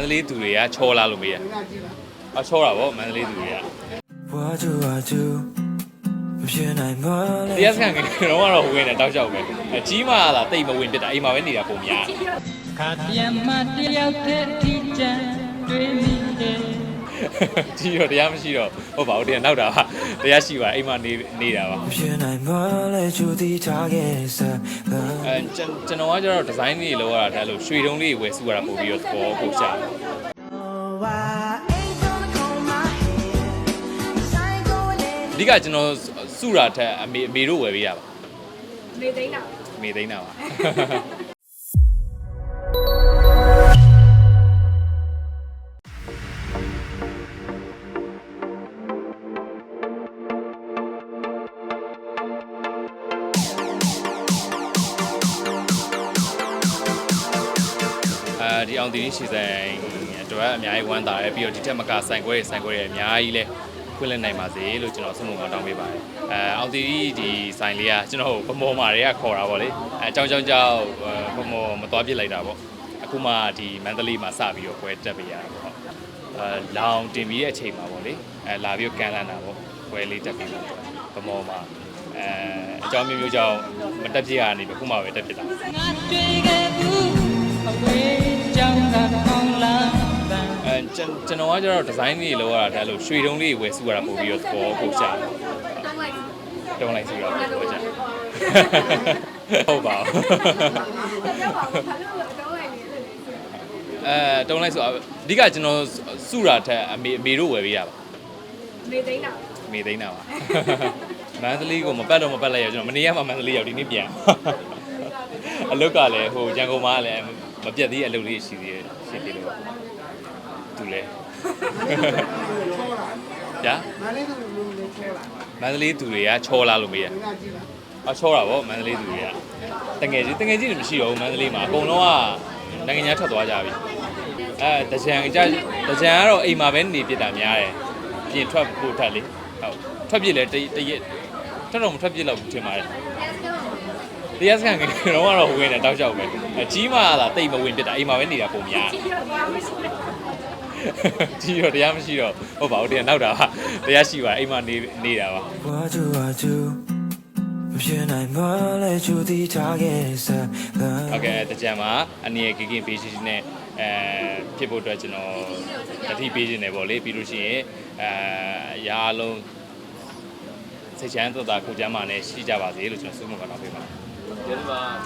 န္တလေးသူတွေကချောလာလို့မေးရအချောတာဗောမန္တလေးသူတွေကဝါကျူဝါကျူမဖြစ်နိုင်ပါလေတရားစခန်းကတော့တော့ဝင်တယ်တောက်လျှောက်ပဲအကြီးမှလာတိတ်မဝင်ဖြစ်တာအိမ်မှာပဲနေတာပုံများခါပြန်မတယောက်တည်းထိချမ်းတွေ့မိတယ် ကြီးတော့တရားမရှိတော့ဟုတ်ပါဘူးတရားနောက်တာပါတရားရှိပါအိမ်မှာနေနေတာပါဖြစ်နိုင်ပါလေချူတီထားခဲ့စအဲကျွန်တော်ကကျတော့ဒီဇိုင်းတွေလောက်ရတာဒါလို့ရွှေတုံးလေးဝယ်စုရတာပို့ပြီးတော့သဘောကိုချအဓိကကျွန်တော်စုတာထက်အမေအမေတို့ဝယ်ပေးတာပါမေသိန်းတာမေသိန်းတာပါ ဒီအောင်တီရှီဆိုင်အတွက်အများကြီးဝမ်းသာတယ်ပြီးတော့ဒီထက်မကဆိုင်ခွဲဆိုင်ခွဲတွေအများကြီးလဲခွင့်လည်နိုင်ပါစေလို့ကျွန်တော်ဆုမွန်ကောင်းတောင်းပေးပါတယ်အဲအောင်တီဒီဆိုင်လေးကကျွန်တော်ဗမော်မာတွေကခေါ်တာပေါ့လေအဲအကြောင်းကြောင်းကြောင့်ဗမော်မသွားပြစ်လိုက်တာပေါ့အခုမှဒီမန္တလေးမှာစပြီးတော့ပွဲတက်ပြရတာပေါ့အဲလောင်တင်ပြီးတဲ့အချိန်မှာပေါ့လေအဲလာပြီးကန်လန်းတာပေါ့ပွဲလေးတက်ပြီးဗမော်မှာအဲအကြောင်းမျိုးမျိုးကြောင့်မတက်ပြရနေပြီအခုမှပဲတက်ပြတာငါတွေ့ခဲ့ဘူး အဝေးကြောင်းကကောင်းလာပန်းအဲကျွန်ကျွန်တော်ကကျတော့ဒီဇိုင်းလေးတွေလောက်ရတာဒါလို့ရွှေတုံးလေးတွေဝယ်စုရတာပို့ပြီးတော့သဘောကိုရှာတယ်တောင်းလိုက်တုံးလိုက်စုရတာပို့ရှာဟုတ်ပါဘူးပြောပါဦးဘာလို့လဲတောင်းလိုက်နေလဲအဲတုံးလိုက်စုအဓိကကျွန်တော်စုတာထက်အမေအမေတို့ဝယ်ပေးတာပါမေသိန်းတာအမေသိန်းတာပါမန္တလေးကိုမပတ်တော့မပတ်လိုက်ရကျွန်တော်မနေရမှမန္တလေးရောက်ဒီနေ့ပြန်အလုတ်ကလည်းဟိုရန်ကုန်မှာလည်း မပြတ်သေးတဲ့အလုပ်လေးရှိသေးတယ်ရှိသေးလို့သူလဲညာမန္တလေးသူတွေကချောလာလို့မေးရအချောတာဗောမန္တလေးသူတွေကတငယ်ချင်းတငယ်ချင်းတွေမရှိတော့ဘူးမန္တလေးမှာအကုန်လုံးကနိုင်ငံခြားထွက်သွားကြပြီအဲတကြံကြတကြံကတော့အိမ်မှာပဲနေပြစ်တာများတယ်ပြင်ထွက်ဖို့ထွက်လေဟုတ်ထွက်ပြစ်လဲတတရက်ထွက်တော့မထွက်ပြစ်တော့ဘူးထင်ပါတယ် တရားစခန်းငယ်တော့ကတော့ဝင်တယ်တောက်လျှောက်ပဲအကြီးမှလာတိတ်မဝင်ဖြစ်တာအိမ်မှာပဲနေတာပုံများကြီးတော့တရားမရှိတော့ဟုတ်ပါဘူးတရားနောက်တာပါတရားရှိပါအိမ်မှာနေနေတာပါဝါကျူဝါကျူမဖြစ်နိုင်မလဲကျူတီထားခဲ့စဟုတ်ကဲ့တကြံမှာအနေရကိကင်းပေးရှိနေအဲဖြစ်ဖို့အတွက်ကျွန်တော်တတိပေးခြင်းနေပေါ့လေပြီးလို့ရှိရင်အဲရာအလုံးစိတ်ချမ်းသာတာကိုကြမ်းမာနဲ့ရှိကြပါစေလို့ကျွန်တော်ဆုမွန်ကောင်းပေးပါတယ် 내려봐.